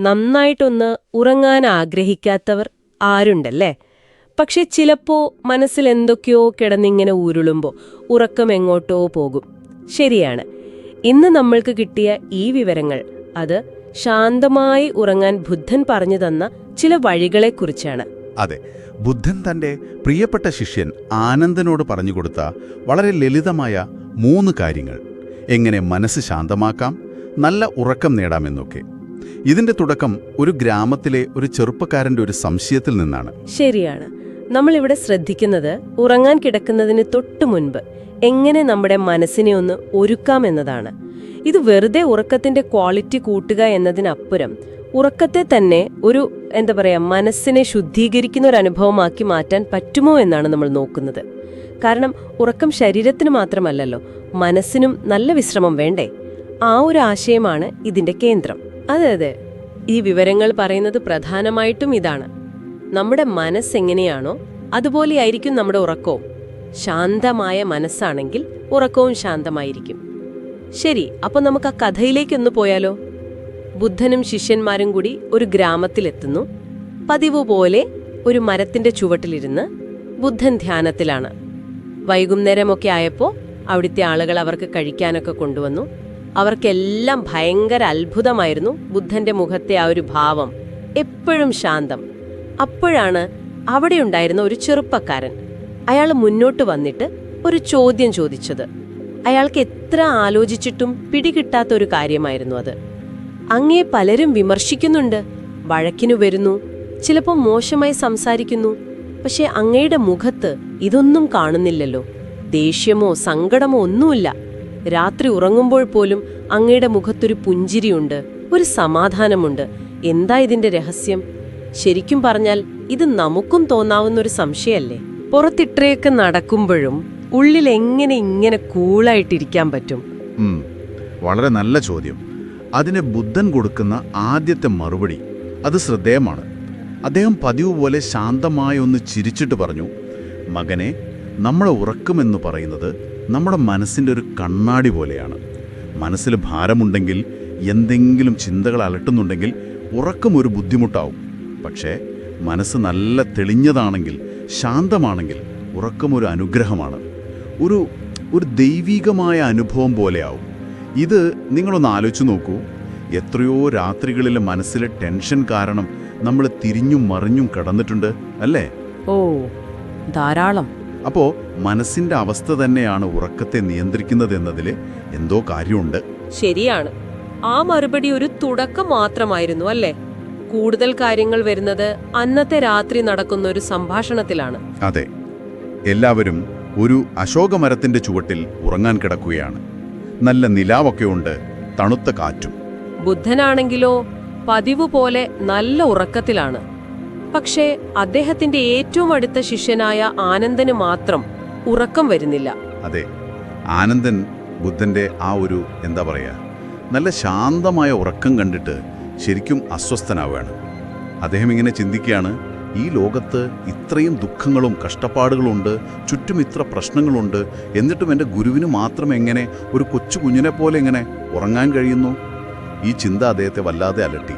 നന്നായിട്ടൊന്ന് ഉറങ്ങാൻ ആഗ്രഹിക്കാത്തവർ ആരുണ്ടല്ലേ? പക്ഷെ ചിലപ്പോ മനസ്സിൽ എന്തൊക്കെയോ കിടന്നിങ്ങനെ ഉരുളുമ്പോൾ ഉറക്കം എങ്ങോട്ടോ പോകും. ശരിയാണ്. ഇന്ന് നമ്മൾക്ക് കിട്ടിയ ഈ വിവരങ്ങൾ അത് ശാന്തമായി ഉറങ്ങാൻ ബുദ്ധൻ പറഞ്ഞു തന്ന ചില വഴികളെക്കുറിച്ചാണ്. അതെ ബുദ്ധൻ തന്റെ പ്രിയപ്പെട്ട ശിഷ്യൻ ആനന്ദനോട് പറഞ്ഞുകൊടുത്ത വളരെ ലളിതമായ മൂന്ന് കാര്യങ്ങൾ. എങ്ങനെ മനസ്സ് ശാന്തമാക്കാം നല്ല ഉറക്കം നേടാമെന്നൊക്കെ. ഇതിന്റെ തുടക്കം ഒരു ഗ്രാമത്തിലെ ഒരു ചെറുപ്പക്കാരന്റെ ഒരു സംശയത്തിൽ നിന്നാണ്. ശരിയാണ്. നമ്മൾ ഇവിടെ ശ്രദ്ധിക്കുന്നത് ഉറങ്ങാൻ കിടക്കുന്നതിന് തൊട്ടു മുൻപ് എങ്ങനെ നമ്മുടെ മനസ്സിനെ ഒന്ന് ഒരുക്കാം എന്നതാണ്. ഇത് വെറുതെ ഉറക്കത്തിന്റെ ക്വാളിറ്റി കൂട്ടുക എന്നതിനപ്പുറം ഉറക്കത്തെ തന്നെ ഒരു എന്താ പറയാ മനസ്സിനെ ശുദ്ധീകരിക്കുന്ന ഒരു അനുഭവമാക്കി മാറ്റാൻ പറ്റുമോ എന്നാണ് നമ്മൾ നോക്കുന്നത്. കാരണം ഉറക്കം ശരീരത്തിന് മാത്രമല്ലല്ലോ മനസ്സിനും നല്ല വിശ്രമം വേണ്ടേ? ആ ഒരു ആശയമാണ് ഇതിന്റെ കേന്ദ്രം. അതെ അതെ. ഈ വിവരങ്ങൾ പറയുന്നത് പ്രധാനമായിട്ടും ഇതാണ്. നമ്മുടെ മനസ്സെങ്ങനെയാണോ അതുപോലെയായിരിക്കും നമ്മുടെ ഉറക്കവും. ശാന്തമായ മനസ്സാണെങ്കിൽ ഉറക്കവും ശാന്തമായിരിക്കും. ശരി അപ്പോൾ നമുക്ക് ആ കഥയിലേക്കൊന്ന് പോയാലോ? ബുദ്ധനും ശിഷ്യന്മാരും കൂടി ഒരു ഗ്രാമത്തിലെത്തുന്നു. പതിവ് പോലെ ഒരു മരത്തിന്റെ ചുവട്ടിലിരുന്ന് ബുദ്ധൻ ധ്യാനത്തിലാണ്. വൈകുന്നേരമൊക്കെ ആയപ്പോൾ അവിടുത്തെ ആളുകൾ അവർക്ക് കഴിക്കാനൊക്കെ കൊണ്ടുവന്നു. അവർക്കെല്ലാം ഭയങ്കര അത്ഭുതമായിരുന്നു ബുദ്ധന്റെ മുഖത്തെ ആ ഒരു ഭാവം. എപ്പോഴും ശാന്തം. അപ്പോഴാണ് അവിടെ ഉണ്ടായിരുന്ന ഒരു ചെറുപ്പക്കാരൻ. അയാൾ മുന്നോട്ട് വന്നിട്ട് ഒരു ചോദ്യം ചോദിച്ചത്. അയാൾക്ക് എത്ര ആലോചിച്ചിട്ടും പിടികിട്ടാത്ത ഒരു കാര്യമായിരുന്നു അത്. അങ്ങേ പലരും വിമർശിക്കുന്നുണ്ട്. വഴക്കിനു വരുന്നു. ചിലപ്പോൾ മോശമായി സംസാരിക്കുന്നു. പക്ഷേ അങ്ങയുടെ മുഖത്ത് ഇതൊന്നും കാണുന്നില്ലല്ലോ. ദേഷ്യമോ സങ്കടമോ ഒന്നുമില്ല. രാത്രി ഉറങ്ങുമ്പോൾ പോലും അങ്ങയുടെ മുഖത്തൊരു പുഞ്ചിരിയുണ്ട് ഒരു സമാധാനമുണ്ട്. എന്താ ഇതിന്റെ രഹസ്യം? ശരിക്കും പറഞ്ഞാൽ ഇത് നമുക്കും തോന്നാവുന്ന ഒരു സംശയമല്ലേ? പുറത്തിട്ടയൊക്കെ നടക്കുമ്പോഴും ഉള്ളിൽ എങ്ങനെ ഇങ്ങനെ കൂളായിട്ടിരിക്കാൻ പറ്റും? വളരെ നല്ല ചോദ്യം. അതിന് ബുദ്ധൻ കൊടുക്കുന്ന ആദ്യത്തെ മറുപടി അത് ശ്രദ്ധേയമാണ്. അദ്ദേഹം പതിവ് പോലെ ശാന്തമായി ഒന്ന് ചിരിച്ചിട്ട് പറഞ്ഞു മകനെ നമ്മളെ ഉറക്കമെന്ന് പറയുന്നത് നമ്മുടെ മനസ്സിന്റെ ഒരു കണ്ണാടി പോലെയാണ്. മനസ്സിൽ ഭാരമുണ്ടെങ്കിൽ എന്തെങ്കിലും ചിന്തകൾ അലട്ടുന്നുണ്ടെങ്കിൽ ഉറക്കം ഒരു ബുദ്ധിമുട്ടാവും. പക്ഷേ മനസ്സ് നല്ല തെളിഞ്ഞതാണെങ്കിൽ ശാന്തമാണെങ്കിൽ ഉറക്കം ഒരു അനുഗ്രഹമാണ്. ഒരു ഒരു ദൈവികമായ അനുഭവം പോലെയാവും. ഇത് നിങ്ങളൊന്ന് ആലോചിച്ച് നോക്കൂ. എത്രയോ രാത്രികളിൽ മനസ്സിലെ ടെൻഷൻ കാരണം നമ്മൾ തിരിഞ്ഞും മറിഞ്ഞും കിടന്നിട്ടുണ്ട് അല്ലേ? ഓ ധാരാളം. അപ്പോൾ മനസ്സിന്റെ അവസ്ഥ തന്നെയാണ് ഉറക്കത്തെ നിയന്ത്രിക്കുന്നതെന്നതിൽ എന്തോ കാര്യമുണ്ട്. ശരിയാണ്. ആ മറുപടി ഒരു തുടക്കം മാത്രമായിരുന്നു അല്ലേ? കൂടുതൽ കാര്യങ്ങൾ വരുന്നത് അന്നത്തെ രാത്രി നടക്കുന്ന ഒരു സംഭാഷണത്തിലാണ്. അതെ. എല്ലാവരും ഒരു അശോകമരത്തിന്റെ ചുവട്ടിൽ ഉറങ്ങാൻ കിടക്കുകയാണ്. നല്ല നിലാവൊക്കെ ഉണ്ട് തണുത്ത കാറ്റും. ബുദ്ധനാണെങ്കിലോ പതിവ് പോലെ നല്ല ഉറക്കത്തിലാണ്. പക്ഷേ അദ്ദേഹത്തിന്റെ ഏറ്റവും അടുത്ത ശിഷ്യനായ ആനന്ദന് മാത്രം ഉറക്കം വരുന്നില്ല. അതെ ആനന്ദൻ ബുദ്ധന്റെ ആ ഒരു എന്താ പറയാ നല്ല ശാന്തമായ ഉറക്കം കണ്ടിട്ട് ശരിക്കും അസ്വസ്ഥനാവുകയാണ്. അദ്ദേഹം ഇങ്ങനെ ചിന്തിക്കുകയാണ് ഈ ലോകത്ത് ഇത്രയും ദുഃഖങ്ങളും കഷ്ടപ്പാടുകളുണ്ട് ചുറ്റും ഇത്ര പ്രശ്നങ്ങളുണ്ട് എന്നിട്ടും എന്റെ ഗുരുവിന് മാത്രം എങ്ങനെ ഒരു കൊച്ചു കുഞ്ഞിനെ പോലെ എങ്ങനെ ഉറങ്ങാൻ കഴിയുന്നു? ഈ ചിന്ത അദ്ദേഹത്തെ വല്ലാതെ അലട്ടി.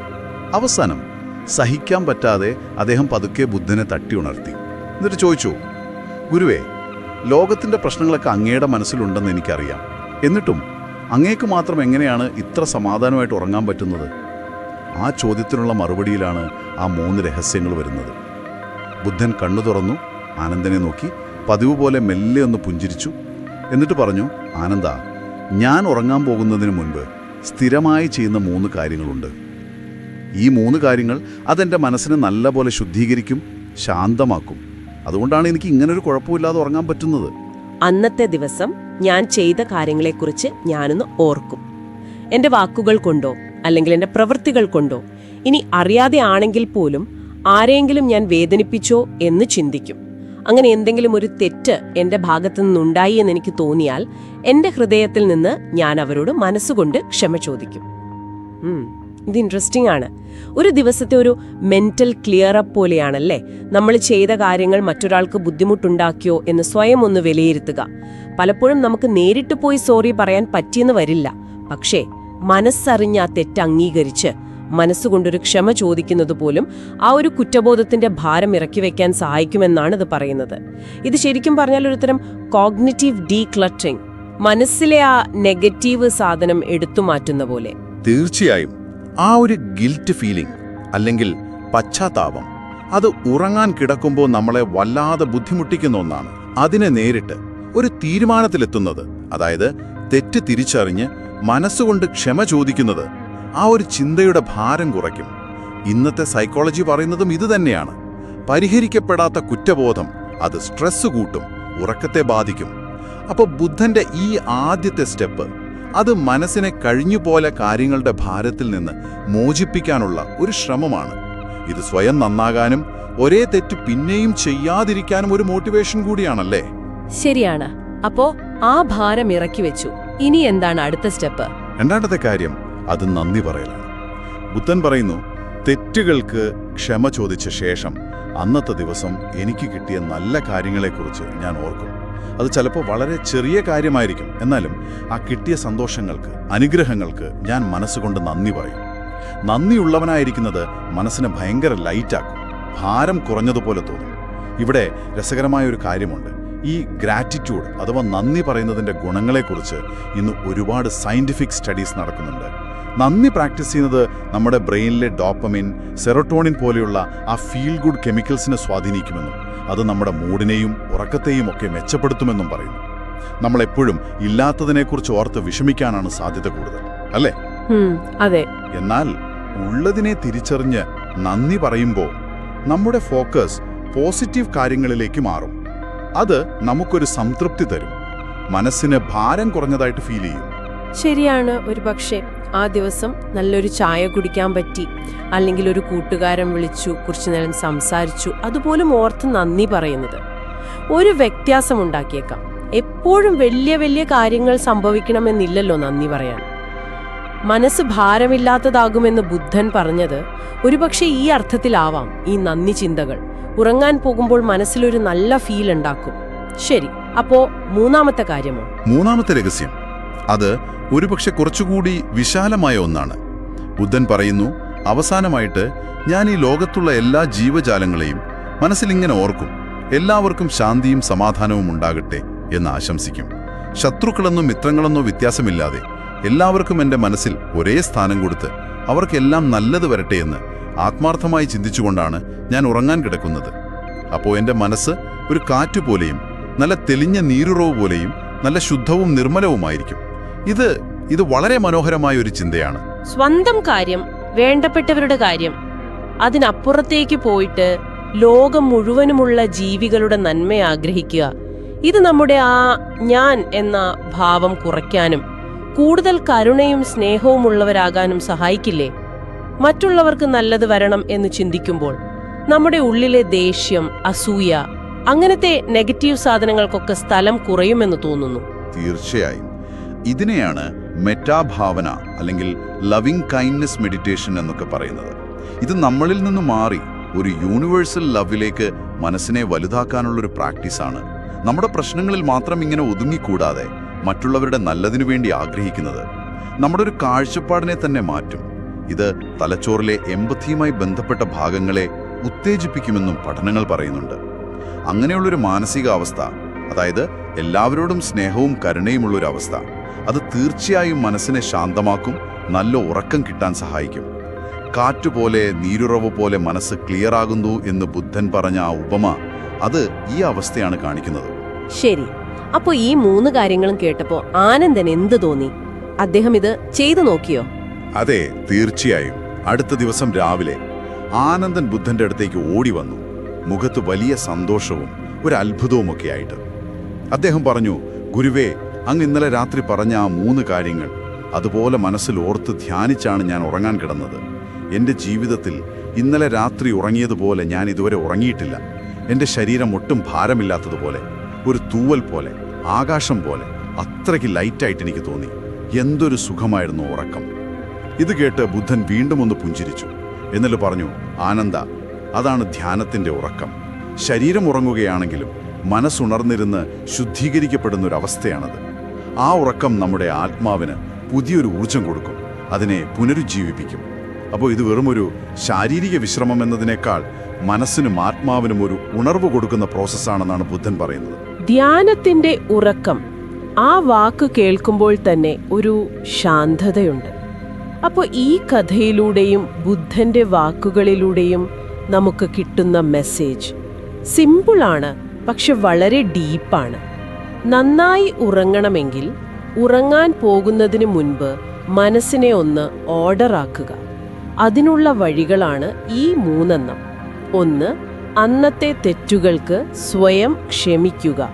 അവസാനം സഹിക്കാൻ പറ്റാതെ അദ്ദേഹം പതുക്കെ ബുദ്ധനെ തട്ടി ഉണർത്തി. എന്നിട്ട് ചോദിച്ചു ഗുരുവേ ലോകത്തിന്റെ പ്രശ്നങ്ങളൊക്കെ അങ്ങയുടെ മനസ്സിലുണ്ടെന്ന് എനിക്കറിയാം. എന്നിട്ടും അങ്ങേക്ക് മാത്രം എങ്ങനെയാണ് ഇത്ര സമാധാനമായിട്ട് ഉറങ്ങാൻ പറ്റുന്നത്? ആ ചോദ്യത്തിനുള്ള മറുപടിയിലാണ് ആ മൂന്ന് രഹസ്യങ്ങൾ വരുന്നത്. ബുദ്ധൻ കണ്ണു തുറന്നു ആനന്ദനെ നോക്കി പതിവ് പോലെ മെല്ലെ ഒന്ന് പുഞ്ചിരിച്ചു. എന്നിട്ട് പറഞ്ഞു ആനന്ദ ഞാൻ ഉറങ്ങാൻ പോകുന്നതിന് മുൻപ് സ്ഥിരമായി ചെയ്യുന്ന മൂന്ന് കാര്യങ്ങളുണ്ട്. ഈ മൂന്ന് കാര്യങ്ങൾ അതെന്റെ മനസ്സിനെ നല്ലപോലെ ശുദ്ധീകരിക്കും ശാന്തമാക്കും. അതുകൊണ്ടാണ് എനിക്ക് ഇങ്ങനൊരു കുഴപ്പമില്ലാതെ ഉറങ്ങാൻ പറ്റുന്നത്. അന്നത്തെ ദിവസം ഞാൻ ചെയ്ത കാര്യങ്ങളെക്കുറിച്ച് ഞാനൊന്ന് ഓർക്കും. എന്റെ വാക്കുകൾ കൊണ്ടോ അല്ലെങ്കിൽ എന്റെ പ്രവൃത്തികൾ കൊണ്ടോ ഇനി അറിയാതെ ആണെങ്കിൽ പോലും ആരെയെങ്കിലും ഞാൻ വേദനിപ്പിച്ചോ എന്ന് ചിന്തിക്കും. അങ്ങനെ എന്തെങ്കിലും ഒരു തെറ്റ് എന്റെ ഭാഗത്തു നിന്നുണ്ടായി എന്ന് എനിക്ക് തോന്നിയാൽ എന്റെ ഹൃദയത്തിൽ നിന്ന് ഞാൻ അവരോട് മനസ്സുകൊണ്ട് ക്ഷമ ചോദിക്കും. ഇത് ഇൻട്രസ്റ്റിംഗ് ആണ്. ഒരു ദിവസത്തെ ഒരു മെന്റൽ ക്ലിയർ അപ്പ് പോലെയാണല്ലേ? നമ്മൾ ചെയ്ത കാര്യങ്ങൾ മറ്റൊരാൾക്ക് ബുദ്ധിമുട്ടുണ്ടാക്കിയോ എന്ന് സ്വയം ഒന്ന് വിലയിരുത്തുക. പലപ്പോഴും നമുക്ക് നേരിട്ട് പോയി സോറി പറയാൻ പറ്റിയെന്ന് വരില്ല. പക്ഷേ മനസ്സറിഞ്ഞ ആ തെറ്റ് അംഗീകരിച്ച് മനസ്സുകൊണ്ടൊരു ക്ഷമ ചോദിക്കുന്നത് പോലും ആ ഒരു കുറ്റബോധത്തിന്റെ ഭാരം ഇറക്കി വെക്കാൻ സഹായിക്കുമെന്നാണ് ഇത് പറയുന്നത്. ഇത് ശരിക്കും പറഞ്ഞാൽ ഒരുതരം കോഗ്നിറ്റീവ് ഡീക്ലറ്ററിംഗ് മനസ്സിലെ ആ നെഗറ്റീവ് സാധനം എടുത്തു മാറ്റുന്ന പോലെ. തീർച്ചയായും. ആ ഒരു ഗിൽറ്റ് ഫീലിംഗ് അല്ലെങ്കിൽ പശ്ചാത്താപം അത് ഉറങ്ങാൻ കിടക്കുമ്പോൾ നമ്മളെ വല്ലാതെ ബുദ്ധിമുട്ടിക്കുന്ന ഒന്നാണ്. അതിനെ നേരിട്ട് ഒരു തീരുമാനത്തിലെത്തുന്നത് അതായത് തെറ്റ് തിരിച്ചറിഞ്ഞ് മനസ്സുകൊണ്ട് ക്ഷമ ചോദിക്കുന്നത് ആ ഒരു ചിന്തയുടെ ഭാരം കുറയ്ക്കും. ഇന്നത്തെ സൈക്കോളജി പറയുന്നതും ഇതുതന്നെയാണ് പരിഹരിക്കപ്പെടാത്ത കുറ്റബോധം അത് സ്ട്രെസ് കൂട്ടും ഉറക്കത്തെ ബാധിക്കും. അപ്പോൾ ബുദ്ധന്റെ ഈ ആദ്യത്തെ സ്റ്റെപ്പ് അത് മനസ്സിനെ കഴിഞ്ഞുപോലെ കാര്യങ്ങളുടെ ഭാരത്തിൽ നിന്ന് മോചിപ്പിക്കാനുള്ള ഒരു ശ്രമമാണ്. ഇത് സ്വയം നന്നാകാനും ഒരേ തെറ്റ് പിന്നെയും ചെയ്യാതിരിക്കാനും ഒരു മോട്ടിവേഷൻ കൂടിയാണല്ലേ? ശരിയാണ്. അപ്പോ ആ ഭാരം ഇറക്കി വെച്ചു. ഇനി എന്താണ് അടുത്ത സ്റ്റെപ്പ് രണ്ടാമത്തെ കാര്യം അത് നന്ദി പറയലാണ്. ബുദ്ധൻ പറയുന്നു തെറ്റുകൾക്ക് ക്ഷമ ചോദിച്ച ശേഷം അന്നത്തെ ദിവസം എനിക്ക് കിട്ടിയ നല്ല കാര്യങ്ങളെക്കുറിച്ച് ഞാൻ ഓർക്കും. അത് ചിലപ്പോൾ വളരെ ചെറിയ കാര്യമായിരിക്കും. എന്നാലും ആ കിട്ടിയ സന്തോഷങ്ങൾക്ക് അനുഗ്രഹങ്ങൾക്ക് ഞാൻ മനസ്സുകൊണ്ട് നന്ദി പറയും. നന്ദിയുള്ളവനായിരിക്കുന്നത് മനസ്സിനെ ഭയങ്കര ലൈറ്റാക്കും. ഭാരം കുറഞ്ഞതുപോലെ തോന്നും. ഇവിടെ രസകരമായ ഒരു കാര്യമുണ്ട്. ഈ ഗ്രാറ്റിറ്റ്യൂഡ് അഥവാ നന്ദി പറയുന്നതിന്റെ ഗുണങ്ങളെക്കുറിച്ച് ഇന്ന് ഒരുപാട് സയന്റിഫിക് സ്റ്റഡീസ് നടക്കുന്നുണ്ട്. നന്ദി പ്രാക്ടീസ് ചെയ്യുന്നത് നമ്മുടെ ബ്രെയിനിലെ ഡോപ്പമിൻ സെറോട്ടോണിൻ പോലെയുള്ള ആ ഫീൽ ഗുഡ് കെമിക്കൽസിനെ സ്വാധീനിക്കുമെന്നും അത് നമ്മുടെ മൂഡിനെയും ഉറക്കത്തെയും ഒക്കെ മെച്ചപ്പെടുത്തുമെന്നും പറയുന്നു. നമ്മളെപ്പോഴും ഇല്ലാത്തതിനെക്കുറിച്ച് ഓർത്ത് വിഷമിക്കാനാണ് സാധ്യത കൂടുതൽ അല്ലേ? അതെ. എന്നാൽ ഉള്ളതിനെ തിരിച്ചറിഞ്ഞ് നന്ദി പറയുമ്പോൾ നമ്മുടെ ഫോക്കസ് പോസിറ്റീവ് കാര്യങ്ങളിലേക്ക് മാറും. അത് നമുക്കൊരു സംതൃപ്തി തരും. മനസ്സിന് ഭാരം കുറഞ്ഞതായിട്ട് ഫീൽ ചെയ്യും. ശരിയാണ് ഒരു പക്ഷേ ആ ദിവസം നല്ലൊരു ചായ കുടിക്കാൻ പറ്റി. അല്ലെങ്കിൽ ഒരു കൂട്ടുകാരൻ വിളിച്ചു കുറച്ചു നേരം സംസാരിച്ചു. അതുപോലും ഓർത്ത് നന്ദി പറയുന്നത്. ഒരു വ്യത്യാസം ഉണ്ടാക്കിയേക്കാം. എപ്പോഴും വലിയ വലിയ കാര്യങ്ങൾ സംഭവിക്കണമെന്നില്ലല്ലോ നന്ദി പറയാൻ. മനസ്സ് ഭാരമില്ലാത്തതാകുമെന്ന് ബുദ്ധൻ പറഞ്ഞത് ഒരുപക്ഷെ ഈ അർത്ഥത്തിലാവാം ഈ നന്ദി ചിന്തകൾ. ഉറങ്ങാൻ പോകുമ്പോൾ മനസ്സിലൊരു നല്ല ഫീൽ ഉണ്ടാക്കും. ശരി അപ്പോ മൂന്നാമത്തെ കാര്യമോ? മൂന്നാമത്തെ രഹസ്യം. അത് ഒരുപക്ഷെ കുറച്ചുകൂടി വിശാലമായ ഒന്നാണ്. ബുദ്ധൻ പറയുന്നു അവസാനമായിട്ട് ഞാൻ ഈ ലോകത്തുള്ള എല്ലാ ജീവജാലങ്ങളെയും മനസ്സിലിങ്ങനെ ഓർക്കും. എല്ലാവർക്കും ശാന്തിയും സമാധാനവും ഉണ്ടാകട്ടെ എന്ന് ആശംസിക്കും. ശത്രുക്കളെന്നോ മിത്രങ്ങളെന്നോ വ്യത്യാസമില്ലാതെ എല്ലാവർക്കും എന്റെ മനസ്സിൽ ഒരേ സ്ഥാനം കൊടുത്ത് അവർക്കെല്ലാം നല്ലത് വരട്ടെ എന്ന് ആത്മാർത്ഥമായി ചിന്തിച്ചുകൊണ്ടാണ് ഞാൻ ഉറങ്ങാൻ കിടക്കുന്നത്. അപ്പോൾ എന്റെ മനസ്സ് ഒരു കാറ്റുപോലെയും നല്ല തെളിഞ്ഞ നീരുറവ് പോലെയും നല്ല ശുദ്ധവും നിർമ്മലവുമായിരിക്കും. ഇത് ഇത് വളരെ മനോഹരമായ ഒരു ചിന്തയാണ്. സ്വന്തം കാര്യം വേണ്ടപ്പെട്ടവരുടെ കാര്യം അതിനപ്പുറത്തേക്ക് പോയിട്ട് ലോകം മുഴുവനുമുള്ള ജീവികളുടെ നന്മ ആഗ്രഹിക്കുക. ഇത് നമ്മുടെ ആ ഞാൻ എന്ന ഭാവം കുറയ്ക്കാനും കൂടുതൽ കരുണയും സ്നേഹവും ഉള്ളവരാകാനും സഹായിക്കില്ലേ? മറ്റുള്ളവർക്ക് നല്ലത് വരണം എന്ന് ചിന്തിക്കുമ്പോൾ നമ്മുടെ ഉള്ളിലെ ദേഷ്യം അസൂയ അങ്ങനത്തെ നെഗറ്റീവ് സാധനങ്ങൾക്കൊക്കെ സ്ഥലം കുറയുമെന്ന് തോന്നുന്നു. തീർച്ചയായും. ഇതിനെയാണ് മെറ്റാഭാവന അല്ലെങ്കിൽ ലവിംഗ് കൈൻഡ്നെസ് മെഡിറ്റേഷൻ എന്നൊക്കെ പറയുന്നത്. ഇത് നമ്മളിൽ നിന്ന് മാറി ഒരു യൂണിവേഴ്സൽ ലവിലേക്ക് മനസ്സിനെ വലുതാക്കാനുള്ള വലുതാക്കാനുള്ളൊരു പ്രാക്ടീസാണ് നമ്മുടെ പ്രശ്നങ്ങളിൽ മാത്രം ഇങ്ങനെ ഒതുങ്ങിക്കൂടാതെ മറ്റുള്ളവരുടെ നല്ലതിനു വേണ്ടി ആഗ്രഹിക്കുന്നത് നമ്മുടെ ഒരു കാഴ്ചപ്പാടിനെ തന്നെ മാറ്റും. ഇത് തലച്ചോറിലെ എമ്പത്തിയുമായി ബന്ധപ്പെട്ട ഭാഗങ്ങളെ ഉത്തേജിപ്പിക്കുമെന്നും പഠനങ്ങൾ പറയുന്നുണ്ട്. അങ്ങനെയുള്ളൊരു മാനസികാവസ്ഥ അതായത് എല്ലാവരോടും സ്നേഹവും കരുണയുമുള്ളൊരു അവസ്ഥ അത് തീർച്ചയായും മനസ്സിനെ ശാന്തമാക്കും നല്ല ഉറക്കം കിട്ടാൻ സഹായിക്കും. കാറ്റുപോലെ നീരുറവ് പോലെ മനസ്സ് ക്ലിയർ ആകുന്നു എന്ന് ബുദ്ധൻ പറഞ്ഞ ആ ഉപമ അത് ഈ അവസ്ഥയാണ് കാണിക്കുന്നത്. ശരി. അപ്പോൾ ഈ മൂന്ന് കാര്യങ്ങളും കേട്ടപ്പോൾ ആനന്ദൻ എന്ത് തോന്നി? അദ്ദേഹം ഇത് ചെയ്തു നോക്കിയോ? അതെ തീർച്ചയായും. അടുത്ത ദിവസം രാവിലെ ആനന്ദൻ ബുദ്ധന്റെ അടുത്തേക്ക് ഓടി വന്നു. മുഖത്ത് വലിയ സന്തോഷവും ഒരു അത്ഭുതവും ഒക്കെ ആയിട്ട്. അദ്ദേഹം പറഞ്ഞു ഗുരുവേ അങ്ങ് ഇന്നലെ രാത്രി പറഞ്ഞ ആ മൂന്ന് കാര്യങ്ങൾ അതുപോലെ മനസ്സിൽ ഓർത്ത് ധ്യാനിച്ചാണ് ഞാൻ ഉറങ്ങാൻ കിടന്നത്. എന്റെ ജീവിതത്തിൽ ഇന്നലെ രാത്രി ഉറങ്ങിയതുപോലെ ഞാൻ ഇതുവരെ ഉറങ്ങിയിട്ടില്ല. എന്റെ ശരീരം ഒട്ടും ഭാരമില്ലാത്തതുപോലെ ഒരു തൂവൽ പോലെ ആകാശം പോലെ അത്രയ്ക്ക് ലൈറ്റായിട്ട് എനിക്ക് തോന്നി. എന്തൊരു സുഖമായിരുന്നു ഉറക്കം. ഇത് കേട്ട് ബുദ്ധൻ വീണ്ടും ഒന്ന് പുഞ്ചിരിച്ചു. എന്നിട്ട് പറഞ്ഞു ആനന്ദ അതാണ് ധ്യാനത്തിന്റെ ഉറക്കം. ശരീരം ഉറങ്ങുകയാണെങ്കിലും മനസ്സുണർന്നിരുന്ന് ശുദ്ധീകരിക്കപ്പെടുന്ന അവസ്ഥയാണത് ആ ഉറക്കം നമ്മുടെ ആത്മാവിന് പുതിയൊരു ഊർജം കൊടുക്കും. അതിനെ പുനരുജ്ജീവിപ്പിക്കും. അപ്പോൾ ഇത് വെറുമൊരു ശാരീരിക വിശ്രമം എന്നതിനേക്കാൾ മനസ്സിനും ആത്മാവിനും ഒരു ഉണർവ് കൊടുക്കുന്ന പ്രോസസ്സാണെന്നാണ് ബുദ്ധൻ പറയുന്നത്. ധ്യാനത്തിന്റെ ഉറക്കം ആ വാക്ക് കേൾക്കുമ്പോൾ തന്നെ ഒരു ശാന്തതയുണ്ട്. അപ്പോൾ ഈ കഥയിലൂടെയും ബുദ്ധന്റെ വാക്കുകളിലൂടെയും നമുക്ക് കിട്ടുന്ന മെസ്സേജ് സിമ്പിളാണ് പക്ഷെ വളരെ ഡീപ്പാണ്. നന്നായി ഉറങ്ങണമെങ്കിൽ ഉറങ്ങാൻ പോകുന്നതിന് മുൻപ് മനസ്സിനെ ഒന്ന് ഓർഡറാക്കുക അതിനുള്ള വഴികളാണ് ഈ മൂന്നെണ്ണം. ഒന്ന് അന്നത്തെ തെറ്റുകൾക്ക് സ്വയം ക്ഷമിക്കുക.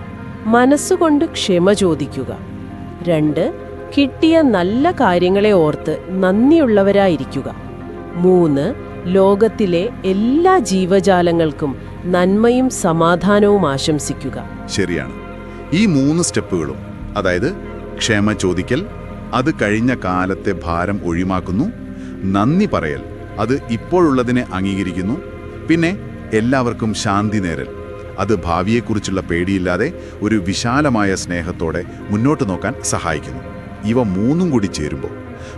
മനസ്സുകൊണ്ട് ക്ഷമ ചോദിക്കുക. രണ്ട് കിട്ടിയ നല്ല കാര്യങ്ങളെ ഓർത്ത് നന്ദിയുള്ളവരായിരിക്കുക. മൂന്ന് ലോകത്തിലെ എല്ലാ ജീവജാലങ്ങൾക്കും നന്മയും സമാധാനവും ആശംസിക്കുക. ശരിയാണ്. ഈ മൂന്ന് സ്റ്റെപ്പുകളും അതായത് ക്ഷമ ചോദിക്കൽ അത് കഴിഞ്ഞ കാലത്തെ ഭാരം ഒഴിമാക്കുന്നു നന്ദി പറയൽ അത് ഇപ്പോഴുള്ളതിനെ അംഗീകരിക്കുന്നു പിന്നെ എല്ലാവർക്കും ശാന്തി നേരൽ. അത് ഭാവിയെക്കുറിച്ചുള്ള പേടിയില്ലാതെ ഒരു വിശാലമായ സ്നേഹത്തോടെ മുന്നോട്ട് നോക്കാൻ സഹായിക്കുന്നു. ഇവ മൂന്നും കൂടി ചേരുമ്പോൾ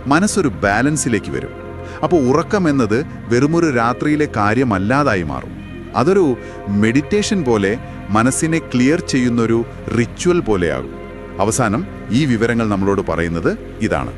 മനസ്സൊരു ബാലൻസിലേക്ക് വരും. അപ്പോൾ ഉറക്കം എന്നത് വെറുമൊരു രാത്രിയിലെ കാര്യമല്ലാതായി മാറും. അതൊരു മെഡിറ്റേഷൻ പോലെ മനസ്സിനെ ക്ലിയർ ചെയ്യുന്നൊരു റിച്വൽ പോലെയാകും. അവസാനം ഈ വിവരങ്ങൾ നമ്മളോട് പറയുന്നത് ഇതാണ്.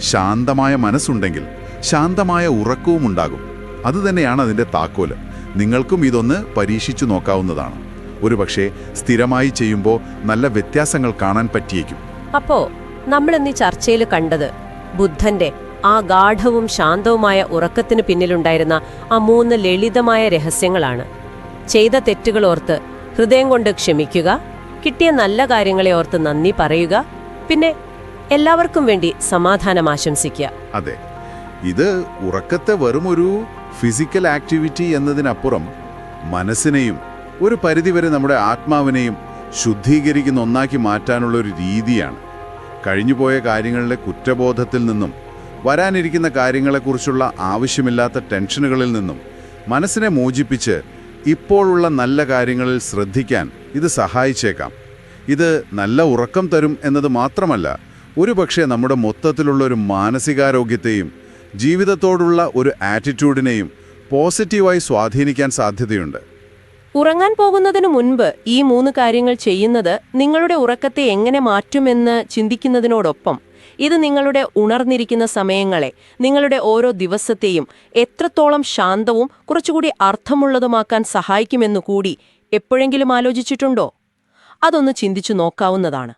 ശാന്തമായ മനസ്സുണ്ടെങ്കിൽ ശാന്തമായ ഉറക്കവും ഉണ്ടാകും. അതുതന്നെയാണ് അതിന്റെ താക്കോൽ. നിങ്ങൾക്കും ഇതൊന്ന് പരീക്ഷിച്ചു നോക്കാവുന്നതാണ്. ഒരുപക്ഷെ സ്ഥിരമായി ചെയ്യുമ്പോൾ നല്ല വ്യത്യാസങ്ങൾ കാണാൻ പറ്റിയേക്കും. അപ്പോ നമ്മൾ ഇന്ന് ചർച്ചയിൽ കണ്ടത് ബുദ്ധന്റെ ആ ഗാഠവും ശാന്തവുമായ ഉറക്കത്തിന് പിന്നിലുണ്ടായിരുന്ന ആ മൂന്ന് ലളിതമായ രഹസ്യങ്ങളാണ്. ചെയ്ത തെറ്റുകൾ ഓർത്ത് ഹൃദയം കൊണ്ട് ക്ഷമിക്കുക കിട്ടിയ നല്ല കാര്യങ്ങളെ ഓർത്ത് നന്ദി പറയുക പിന്നെ എല്ലാവർക്കും വേണ്ടി സമാധാനം ആശംസിക്കുക. അതെ. ഇത് ഉറക്കത്തെ വെറുമൊരു ഫിസിക്കൽ ആക്ടിവിറ്റി എന്നതിനപ്പുറം മനസ്സിനെയും ഒരു പരിധിവരെ നമ്മുടെ ആത്മാവിനെയും ശുദ്ധീകരിക്കുന്ന ഒന്നാക്കി മാറ്റാനുള്ള ഒരു രീതിയാണ്. കഴിഞ്ഞുപോയ കാര്യങ്ങളിലെ കുറ്റബോധത്തിൽ നിന്നും വരാനിരിക്കുന്ന കാര്യങ്ങളെക്കുറിച്ചുള്ള ആവശ്യമില്ലാത്ത ടെൻഷനുകളിൽ നിന്നും മനസ്സിനെ മോചിപ്പിച്ച് ഇപ്പോഴുള്ള നല്ല കാര്യങ്ങളിൽ ശ്രദ്ധിക്കാൻ ഇത് സഹായിച്ചേക്കാം. ഇത് നല്ല ഉറക്കം തരും എന്നത് മാത്രമല്ല ഒരുപക്ഷെ നമ്മുടെ മൊത്തത്തിലുള്ള ഒരു മാനസികാരോഗ്യത്തെയും ജീവിതത്തോടുള്ള ഒരു ആറ്റിറ്റ്യൂഡിനെയും പോസിറ്റീവായി സ്വാധീനിക്കാൻ സാധ്യതയുണ്ട്. ഉറങ്ങാൻ പോകുന്നതിനു മുൻപ് ഈ മൂന്ന് കാര്യങ്ങൾ ചെയ്യുന്നത് നിങ്ങളുടെ ഉറക്കത്തെ എങ്ങനെ മാറ്റുമെന്ന് ചിന്തിക്കുന്നതിനോടൊപ്പം ഇത് നിങ്ങളുടെ ഉണർന്നിരിക്കുന്ന സമയങ്ങളെ നിങ്ങളുടെ ഓരോ ദിവസത്തെയും എത്രത്തോളം ശാന്തവും കുറച്ചുകൂടി അർത്ഥമുള്ളതുമാക്കാൻ സഹായിക്കുമെന്നു കൂടി എപ്പോഴെങ്കിലും ആലോചിച്ചിട്ടുണ്ടോ? അതൊന്ന് ചിന്തിച്ചു നോക്കാവുന്നതാണ്.